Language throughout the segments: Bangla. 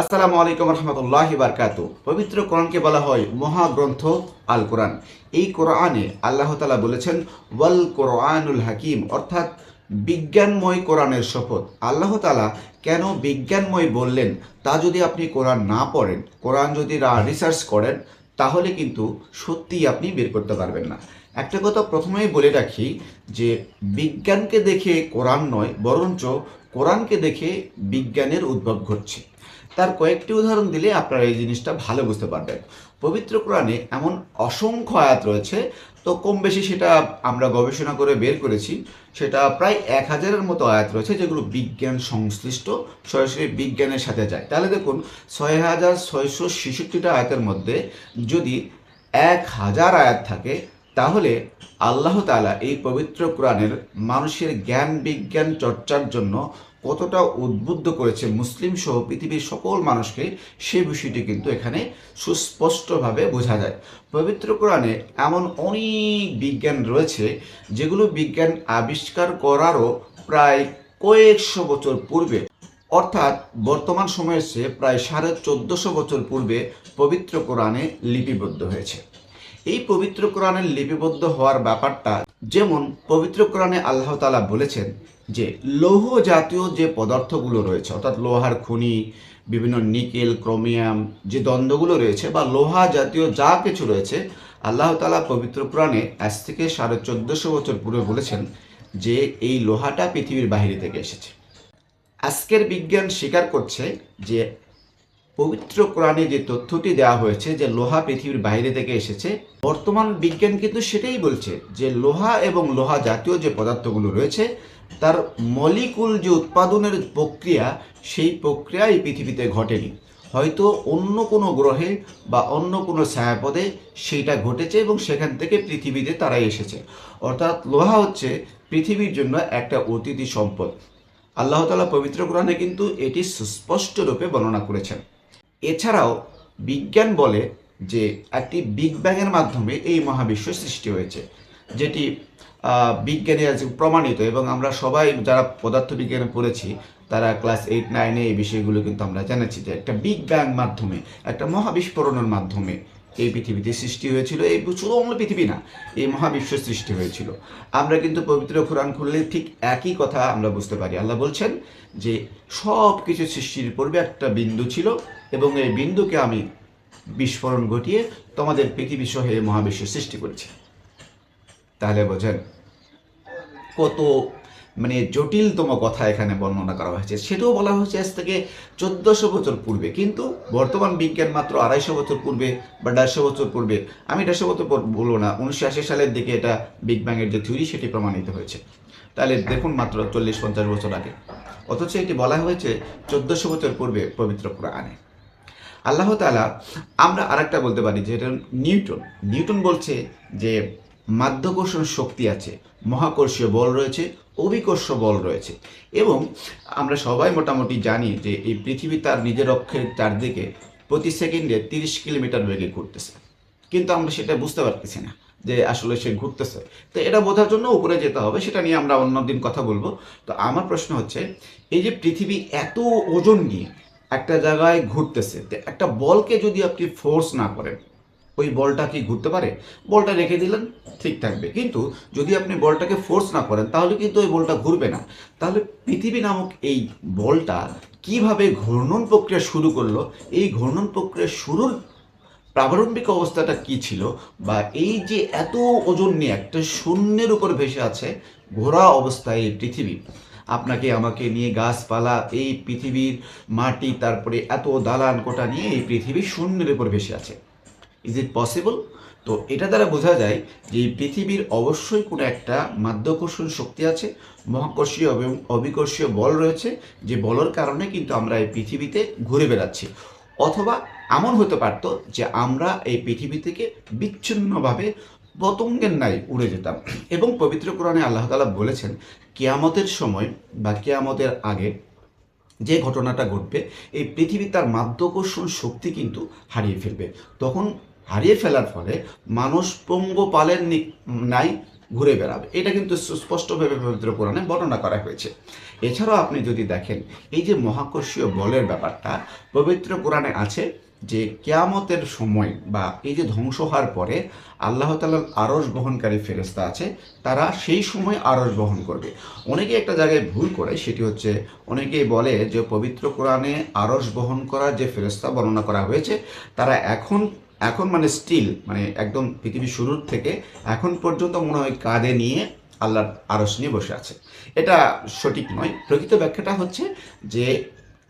আসসালামু আলাইকুম রহমতুল্লাহ বারকাত পবিত্র কোরআনকে বলা হয় মহাগ্রন্থ আল কোরআন এই কোরআনে আল্লাহ তালা বলেছেন, ওয়াল কোরআনুল হাকিম অর্থাৎ বিজ্ঞানময় কোরআনের শপথ। আল্লাহ তালা কেন বিজ্ঞানময় বললেন? তা যদি আপনি কোরআন না পড়েন, কোরআন যদি রিসার্চ করেন, তাহলে কিন্তু সত্যিই আপনি বের করতে পারবেন না। একটা কথা প্রথমেই বলে রাখি যে, বিজ্ঞানকে দেখে কোরআন নয়, বরঞ্চ কোরআনকে দেখে বিজ্ঞানের উদ্ভব ঘটছে। তার কয়েকটি উদাহরণ দিলে আপনারা এই জিনিসটা ভালো বুঝতে পারবেন। পবিত্র কোরআনে এমন অসংখ্য আয়াত রয়েছে, তো কম বেশি সেটা আমরা গবেষণা করে বের করেছি। সেটা প্রায় এক হাজারের মতো আয়াত রয়েছে যেগুলো বিজ্ঞান সংশ্লিষ্ট, সরাসরি বিজ্ঞানের সাথে যায়। তাহলে দেখুন, ছয় হাজার ছয়শো ছেষট্টিটা আয়াতের মধ্যে যদি এক হাজার আয়াত থাকে, তাহলে আল্লাহ তাআলা এই পবিত্র কোরআনের মানুষের জ্ঞান বিজ্ঞান চর্চার জন্য কতটা উদ্বুদ্ধ করেছে মুসলিম সহ পৃথিবীর সকল মানুষকে, সে বিষয়টি কিন্তু এখানে সুস্পষ্টভাবে বোঝা যায়। পবিত্র কোরআনে এমন অনেক বিজ্ঞান রয়েছে, যেগুলো বিজ্ঞান আবিষ্কার করারও প্রায় কয়েকশো বছর পূর্বে, অর্থাৎ বর্তমান সময়ের চেয়ে প্রায় সাড়ে চোদ্দশো বছর পূর্বে পবিত্র কোরআনে লিপিবদ্ধ হয়েছে। এই পবিত্র কোরআনের লিপিবদ্ধ হওয়ার ব্যাপারটা যেমন পবিত্র কোরআনে আল্লাহ তালা বলেছেন যে লৌহ জাতীয় যে পদার্থগুলো রয়েছে, অর্থাৎ লোহার খনি, বিভিন্ন নিকেল, ক্রোমিয়াম যে দ্বন্দ্বগুলো রয়েছে বা লোহা জাতীয় যা কিছু রয়েছে, আল্লাহ তালা পবিত্র কোরআনে আজ থেকে সাড়ে চোদ্দশো বছর পূর্বে বলেছেন যে এই লোহাটা পৃথিবীর বাহিরে থেকে এসেছে। আজকের বিজ্ঞান স্বীকার করছে যে পবিত্র কোরআনে যে তথ্যটি দেওয়া হয়েছে যে লোহা পৃথিবীর বাইরে থেকে এসেছে, বর্তমান বিজ্ঞান কিন্তু সেটাই বলছে যে লোহা এবং লোহা জাতীয় যে পদার্থগুলো রয়েছে, তার মলিকুল যে উৎপাদনের প্রক্রিয়া, সেই প্রক্রিয়া এই পৃথিবীতে ঘটেনি। হয়তো অন্য কোনো গ্রহে বা অন্য কোনো ছায়াপদে সেইটা ঘটেছে এবং সেখান থেকে পৃথিবীতে তারাই এসেছে। অর্থাৎ লোহা হচ্ছে পৃথিবীর জন্য একটা অতিথি সম্পদ। আল্লাহ তালা পবিত্র কোরআনে কিন্তু এটি সুস্পষ্ট রূপে বর্ণনা করেছেন। এছাড়াও বিজ্ঞান বলে যে একটি বিগ ব্যাংয়ের মাধ্যমে এই মহাবিশ্ব সৃষ্টি হয়েছে, যেটি বিজ্ঞানীরা প্রমাণিত এবং আমরা সবাই যারা পদার্থবিজ্ঞানে পড়েছি, তারা ক্লাস এইট নাইনে এই বিষয়গুলো কিন্তু আমরা জেনেছি যে একটা বিগ ব্যাং মাধ্যমে, একটা মহাবিস্ফোরণের মাধ্যমে এই পৃথিবীতে সৃষ্টি হয়েছিল, এই শুধু অন্য পৃথিবী না, এই মহাবিশ্ব সৃষ্টি হয়েছিল। আমরা কিন্তু পবিত্র কোরআন খুললে ঠিক একই কথা আমরা বুঝতে পারি। আল্লাহ বলছেন যে সব কিছু সৃষ্টির পূর্বে একটা বিন্দু ছিল এবং এই বিন্দুকে আমি বিস্ফোরণ ঘটিয়ে তোমাদের পৃথিবী সহ এই মহাবিশ্ব সৃষ্টি করেছি। তাহলে বোঝেন কত মানে জটিলতম কথা এখানে বর্ণনা করা হয়েছে। সেটাও বলা হয়েছে আজ থেকে চোদ্দশো বছর পূর্বে। কিন্তু বর্তমান বিজ্ঞান মাত্র আড়াইশো বছর পূর্বে বা দেড়শো বছর পূর্বে। আমি দেড়শো বছর বলব না, উনিশশো আশি সালের দিকে এটা বিগ ব্যাংয়ের যে থিওরি সেটি প্রমাণিত হয়েছে। তাহলে দেখুন মাত্র চল্লিশ পঞ্চাশ বছর আগে। অথচ এটি বলা হয়েছে চোদ্দশো বছর পূর্বে পবিত্র কোরআনে। আল্লাহ তালা আমরা আরেকটা বলতে পারি যে এটা নিউটন। নিউটন বলছে যে মাধ্যাকর্ষণ শক্তি আছে, মহাকর্ষীয় বল রয়েছে, অভিকর্ষ বল রয়েছে। এবং আমরা সবাই মোটামুটি জানি যে এই পৃথিবী তার নিজের অক্ষের চারদিকে প্রতি সেকেন্ডে তিরিশ কিলোমিটার বেগে ঘুরতেছে। কিন্তু আমরা সেটা বুঝতে পারতেছি না যে আসলে সে ঘুরতেছে। তো এটা বোঝার জন্য উপরে যেতে হবে, সেটা নিয়ে আমরা অন্যদিন কথা বলব। তো আমার প্রশ্ন হচ্ছে, এই যে পৃথিবী এত ওজন নিয়ে একটা জায়গায় ঘুরতেছে একটা বলকে যদি আপনি ফোর্স না করেন ওই বলটা কি ঘুরতে পারে? বলটা রেখে দিলেন, ঠিক থাকবে। কিন্তু যদি আপনি বলটাকে ফোর্স না করেন, তাহলে কিন্তু ওই বলটা ঘুরবে না। তাহলে পৃথিবী নামক এই বলটা কীভাবে ঘূর্ণন প্রক্রিয়া শুরু করল, এই ঘূর্ণন প্রক্রিয়া শুরুর প্রারম্ভিক অবস্থাটা কি ছিল, বা এই যে এত ওজন নিয়ে একটা শূন্যের উপর ভেসে আছে ঘোরা অবস্থায় এই পৃথিবী, আপনাকে আমাকে নিয়ে গাছপালা, এই পৃথিবীর মাটি, তারপরে এত দালান কোটা নিয়ে এই পৃথিবী শূন্যের উপর ভেসে আছে। ইজ ইট পসিবল তো এটা দ্বারা বোঝা যায় যে পৃথিবীর অবশ্যই কোনো একটা মাধ্যাকর্ষণ শক্তি আছে, মহাকর্ষীয় এবং অবিকর্ষীয় বল রয়েছে, যে বলের কারণে কিন্তু আমরা এই পৃথিবীতে ঘুরে বেড়াচ্ছি। অথবা এমন হতে পারতো যে আমরা এই পৃথিবী থেকে বিচ্ছিন্নভাবে পতঙ্গের ন্যায় উড়ে যেতাম। এবং পবিত্র কোরআনে আল্লাহ তাআলা বলেছেন, কেয়ামতের সময় বা কেয়ামতের আগে যে ঘটনাটা ঘটবে, এই পৃথিবী তার মাধ্যাকর্ষণ শক্তি কিন্তু হারিয়ে ফেলবে। তখন হারিয়ে ফেলার ফলে মানুষ পঙ্গপালের নাই ঘুরে বেড়াবে। এটা কিন্তু সুস্পষ্টভাবে পবিত্র কোরআনে বর্ণনা করা হয়েছে। এছাড়াও আপনি যদি দেখেন, এই যে মহাকর্ষীয় বলের ব্যাপারটা পবিত্র কোরআনে আছে যে কেয়ামতের সময় বা এই যে ধ্বংস হওয়ার পরে আল্লাহ তালার আরস বহনকারী ফেরেস্তা আছে, তারা সেই সময় আরস বহন করবে। অনেকে একটা জায়গায় ভুল করে, সেটি হচ্ছে অনেকেই বলে যে পবিত্র কোরআনে আরস বহন করার যে ফেরস্তা বর্ণনা করা হয়েছে, তারা এখন এখন মানে স্টিল মানে একদম পৃথিবীর শুরুর থেকে এখন পর্যন্ত মনে হয় কাঁধে নিয়ে আল্লাহর আরস নিয়ে বসে আছে। এটা সঠিক নয়। প্রকৃত ব্যাখ্যাটা হচ্ছে যে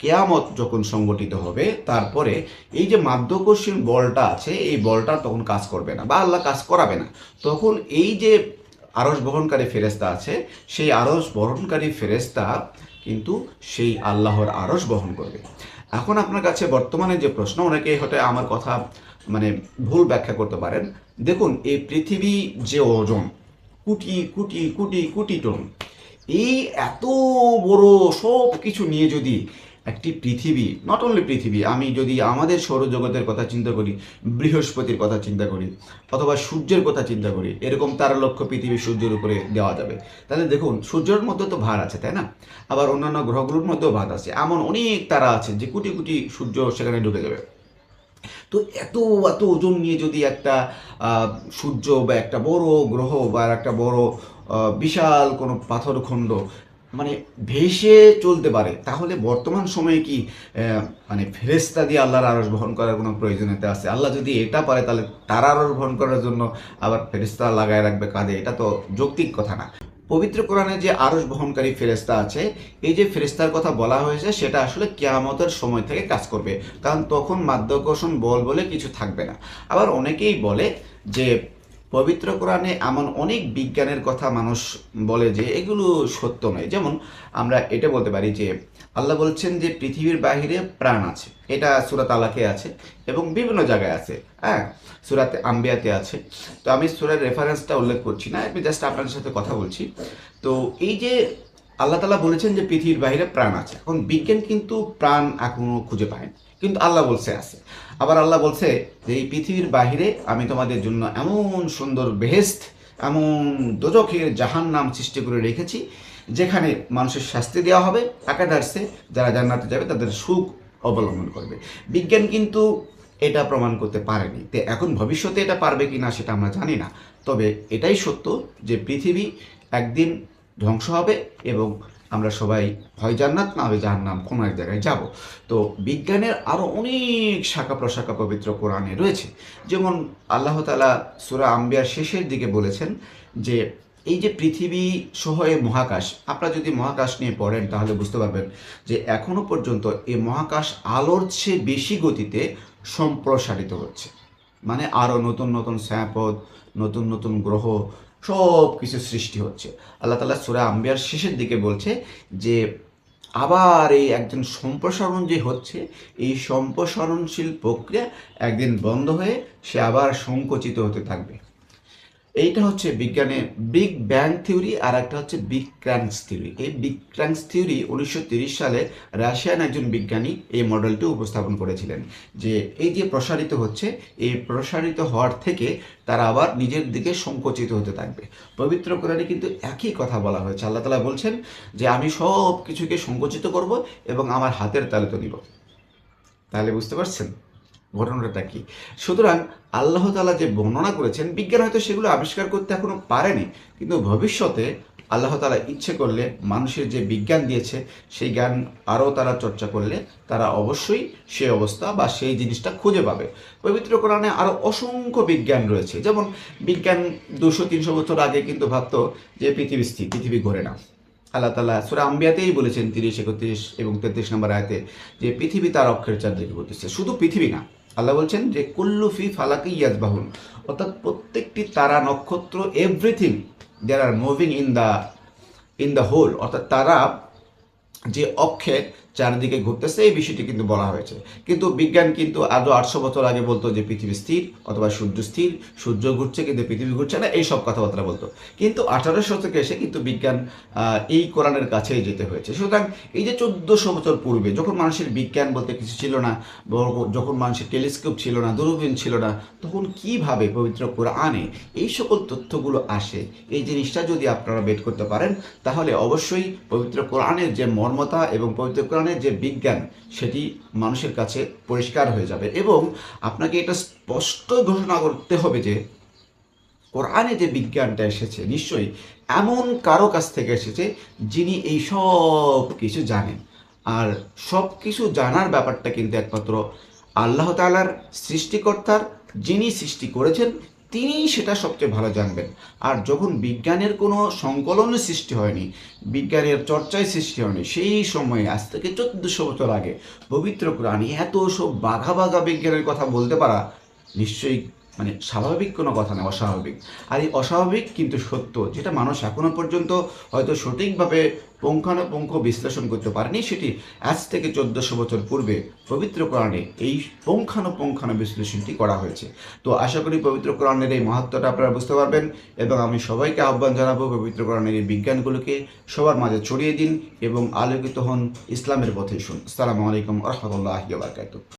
কেয়ামত যখন সংগঠিত হবে, তারপরে এই যে মাধ্যাকর্ষণ বলটা আছে, এই বলটা তখন কাজ করবে না বা আল্লাহ কাজ করাবে না। তখন এই যে আরস বহনকারী ফেরেস্তা আছে, সেই আরস বহনকারী ফেরেস্তা কিন্তু সেই আল্লাহর আরস বহন করবে। এখন আপনার কাছে বর্তমানে যে প্রশ্ন অনেকে হয়তো আমার কথা মানে ভুল ব্যাখ্যা করতে পারেন। দেখুন, এই পৃথিবী যে ওজন, কুটি কুটি কুটি কুটি টন, এই এত বড় সব কিছু নিয়ে যদি একটি পৃথিবী নট অনলি পৃথিবী, আমি যদি আমাদের সৌরজগতের কথা চিন্তা করি, বৃহস্পতির কথা চিন্তা করি, অথবা সূর্যের কথা চিন্তা করি, এরকম তারা লক্ষ্য পৃথিবী সূর্যের উপরে দেওয়া যাবে। তাহলে দেখুন, সূর্যের মধ্যে তো ভার আছে, তাই না? আবার অন্যান্য গ্রহগুলোর মধ্যেও ভার আছে। এমন অনেক তারা আছে যে কোটি কোটি সূর্য সেখানে ঢুকে যাবে। তো এত এত ওজন নিয়ে যদি একটা সূর্য বা একটা বড় গ্রহ বা একটা বড় বিশাল কোনো পাথরখণ্ড মানে ভেসে চলতে পারে, তাহলে বর্তমান সময়ে কি মানে ফেরেস্তা দিয়ে আল্লাহর আরস বহন করার কোনো প্রয়োজনীয়তা আছে? আল্লাহ যদি এটা পারে, তাহলে তার আরস বহন করার জন্য আবার ফেরেস্তা লাগায় রাখবে কাঁধে, এটা তো যৌক্তিক কথা না। পবিত্র কোরআনে যে আরস বহনকারী ফেরেস্তা আছে, এই যে ফেরেস্তার কথা বলা হয়েছে, সেটা আসলে কেয়ামতের সময় থেকে কাজ করবে। কারণ তখন মাধ্যাকর্ষণ বল বলে কিছু থাকবে না। আবার অনেকেই বলে যে পবিত্র কোরআনে এমন অনেক বিজ্ঞানের কথা মানুষ বলে যে এগুলো সত্য নয়। যেমন আমরা এটা বলতে পারি যে আল্লাহ বলছেন যে পৃথিবীর বাহিরে প্রাণ আছে। এটা সুরাত আলাকে আছে এবং বিভিন্ন জায়গায় আছে। হ্যাঁ সুরাতে আম্বিয়াতে আছে। তো আমি সুরার রেফারেন্সটা উল্লেখ করছি না, আমি জাস্ট আপনার সাথে কথা বলছি। তো এই যে আল্লাহ তালা বলেছেন যে পৃথিবীর বাইরে প্রাণ আছে। এখন বিজ্ঞান কিন্তু প্রাণ এখনও খুঁজে পায়নি। কিন্তু আল্লাহ বলছে আছে। আবার আল্লাহ বলছে যে এই পৃথিবীর বাহিরে আমি তোমাদের জন্য এমন সুন্দর বেহেস্ত এমন দোজখের জাহান নাম সৃষ্টি করে রেখেছি, যেখানে মানুষের শাস্তি দেওয়া হবে একাধার্সে যারা জান্নাতে যাবে তাদের সুখ অবলম্বন করবে। বিজ্ঞান কিন্তু এটা প্রমাণ করতে পারেনি তো এখন ভবিষ্যতে এটা পারবে কি না সেটা আমরা জানি না। তবে এটাই সত্য যে পৃথিবী একদিন ধ্বংস হবে এবং আমরা সবাই হয় জান্নাত, না হবে জাহান্নাম কোনো এক জায়গায় যাব। তো বিজ্ঞানের আরও অনেক শাখা প্রশাখা পবিত্র কোরআনে রয়েছে। যেমন আল্লাহ তালা সুরা আম্বিয়ার শেষের দিকে বলেছেন যে, এই যে পৃথিবী সহ এই মহাকাশ, আপনারা যদি মহাকাশ নিয়ে পড়েন তাহলে বুঝতে পারবেন যে এখনও পর্যন্ত এই মহাকাশ আলোর চেয়ে বেশি গতিতে সম্প্রসারিত হচ্ছে। মানে আরও নতুন নতুন স্যাপদ নতুন নতুন গ্রহ সব কিছু সৃষ্টি হচ্ছে। আল্লাহ তালা সুরা আম্বিয়ার শেষের দিকে বলছে যে, আবার এই একজন সম্প্রসারণ যে হচ্ছে, এই সম্প্রসারণশীল প্রক্রিয়া একদিন বন্ধ হয়ে সে আবার সংকুচিত হতে থাকবে। এইটা হচ্ছে বিজ্ঞানে বিগ ব্যাং থিওরি আর একটা হচ্ছে বিগ ক্র্যাঙ্কস থিওরি। এই বিগ ক্র্যাঙ্কস থিওরি উনিশশো সালে রাশিয়ান একজন বিজ্ঞানী এই মডেলটি উপস্থাপন করেছিলেন যে এই যে প্রসারিত হচ্ছে, এই প্রসারিত হওয়ার থেকে তারা আবার নিজের দিকে সংকুচিত হতে থাকবে। পবিত্র কোরআনে কিন্তু একই কথা বলা হয়েছে। আল্লাহ তালা বলছেন যে আমি সব কিছুকে সংকুচিত করব এবং আমার হাতের তালিত নিব। তাহলে বুঝতে পারছেন? ঘটনাটা কি? সুতরাং আল্লাহ তালা যে বর্ণনা করেছেন, বিজ্ঞান হয়তো সেগুলো আবিষ্কার করতে এখনও পারেনি, কিন্তু ভবিষ্যতে আল্লাহ তালা ইচ্ছে করলে মানুষের যে বিজ্ঞান দিয়েছে, সেই জ্ঞান আরও তারা চর্চা করলে তারা অবশ্যই সেই অবস্থা বা সেই জিনিসটা খুঁজে পাবে। পবিত্র কোরআনে আরও অসংখ্য বিজ্ঞান রয়েছে, যেমন বিজ্ঞান দুশো, তিনশো বছর আগে কিন্তু ভাবতো যে পৃথিবী স্থির, পৃথিবী ঘোরে না। আল্লাহ তালা সুরা আম্বিয়াতেই বলেছেন তিরিশ, একত্রিশ এবং তেত্রিশ নম্বর আয়তে যে পৃথিবী তার অক্ষের চারদিকে ঘুরতেছে। শুধু পৃথিবী না আল্লাহ বলছেন যে কুল্লুফি ফালাকি ইয়াজবাহুন অর্থাৎ প্রত্যেকটি তারা নক্ষত্র everything there are moving in the in the whole অর্থাৎ তারা যে অক্ষে চারিদিকে ঘুরতেছে, এই বিষয়টি কিন্তু বলা হয়েছে। কিন্তু বিজ্ঞান কিন্তু আজও আটশো বছর আগে বলতো যে পৃথিবী স্থির অথবা সূর্য স্থির, সূর্য ঘুরছে কিন্তু পৃথিবী ঘুরছে না, এই সব কথাবার্তা বলতো। কিন্তু আঠারো শতকে এসে কিন্তু বিজ্ঞান এই কোরআনের কাছেই যেতে হয়েছে। সুতরাং এই যে চোদ্দশো বছর পূর্বে যখন মানুষের বিজ্ঞান বলতে কিছু ছিল না যখন মানুষের টেলিস্কোপ ছিল না, দূরবীন ছিল না, তখন কীভাবে পবিত্র কোরআনে এই সকল তথ্যগুলো আসে, এই জিনিসটা যদি আপনারা বের করতে পারেন, তাহলে অবশ্যই পবিত্র কোরআনের যে মর্মতা এবং পবিত্র কোরআনের যে বিজ্ঞান, সেটি মানুষের কাছে পরিষ্কার হয়ে যাবে। এবং আপনাকে এটা স্পষ্ট ঘোষণা করতে হবে যে, কোরআনে যে বিজ্ঞানটা এসেছে, নিশ্চয়ই এমন কারও কাছ থেকে এসেছে যিনি এই সব কিছু জানেন। আর সব কিছু জানার ব্যাপারটা কিন্তু একমাত্র আল্লাহ তালার সৃষ্টিকর্তার যিনি সৃষ্টি করেছেন তিনিই সেটা সবচেয়ে ভালো জানবেন। আর যখন বিজ্ঞানের কোনো সংকলন সৃষ্টি হয়নি, বিজ্ঞানের চর্চায় সৃষ্টি হয়নি, সেই সময়ে, আজ থেকে চোদ্দশো বছর আগে, পবিত্র কোরআনে এত সব বাঘা বাঘা বিজ্ঞানের কথা বলতে পারা নিশ্চয়ই মানে স্বাভাবিক কোনো কথা না, অস্বাভাবিক। আর এই অস্বাভাবিক কিন্তু সত্য, যেটা মানুষ এখনও পর্যন্ত হয়তো সঠিকভাবে পুঙ্খানুপুঙ্খ বিশ্লেষণ করতে পারেনি, সেটি আজ থেকে চোদ্দশো বছর পূর্বে পবিত্র কোরআনে এই পুঙ্খানুপুঙ্খানু বিশ্লেষণটি করা হয়েছে। তো আশা করি পবিত্র কোরআনের এই মহত্বটা আপনারা বুঝতে পারবেন এবং আমি সবাইকে আহ্বান জানাব পবিত্র কোরআনের এই বিজ্ঞানগুলোকে সবার মাঝে ছড়িয়ে দিন এবং আলোকিত হন ইসলামের পথে শুন। আসসালামু আলাইকুম রহমতুল্লাহ বারকাত